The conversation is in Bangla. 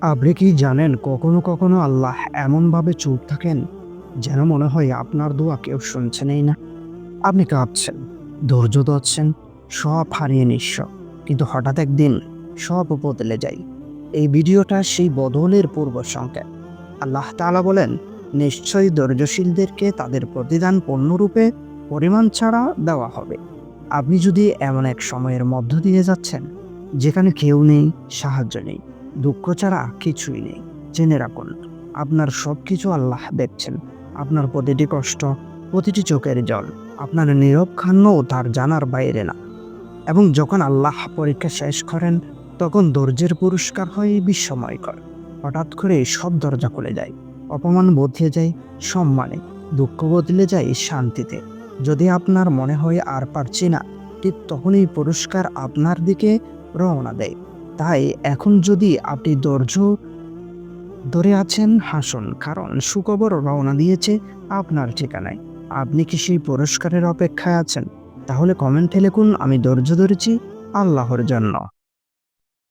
আপনি কি জানেন কখনো কখনো আল্লাহ এমনভাবে চুপ থাকেন যেন মনে হয় আপনার দোয়া কেউ শুনছেনই না? আপনি কাঁপছেন, ধৈর্য ধরছেন, সব হারিয়ে নিঃস্ব। কিন্তু হঠাৎ একদিন সব বদলে যায়। এই ভিডিওটা সেই বদলের পূর্ব সংকেত। আল্লাহ তাআলা বলেন, নিশ্চয়ই ধৈর্যশীলদেরকে তাদের প্রতিদান পণ্যরূপে পরিমাণ ছাড়া দেওয়া হবে। আপনি যদি এমন এক সময়ের মধ্য দিয়ে যাচ্ছেন, যেখানে কেউ নেই, সাহায্য নেই দুঃখ ছাড়া কিছুই নেই। জেনে রাখুন, আপনার সব কিছু আল্লাহ দেখছেন। আপনার প্রতিটি কষ্ট, প্রতিটি চোখের জল, আপনার নীরব খান্যও তার জানার বাইরে না। এবং যখন আল্লাহ পরীক্ষা শেষ করেন, তখন ধৈর্যের পুরস্কার হয় বিস্ময়কর। হঠাৎ করে সব দরজা খুলে যায়, অপমান বদলে যায়, সম্মানে, দুঃখ বদলে যায় শান্তিতে। যদি আপনার মনে হয় আর পারছি না, ঠিক তখনই পুরস্কার আপনার দিকে রওনা দেয়। তাই এখন যদি আপনি ধৈর্য ধরে আছেন, হাসুন, কারণ সুখবর রওনা দিয়েছে আপনার ঠিকানায়। আপনি কি সেই পুরস্কারের অপেক্ষায় আছেন? তাহলে কমেন্টে লিখুন, আমি ধৈর্য ধরেছি আল্লাহর জন্য।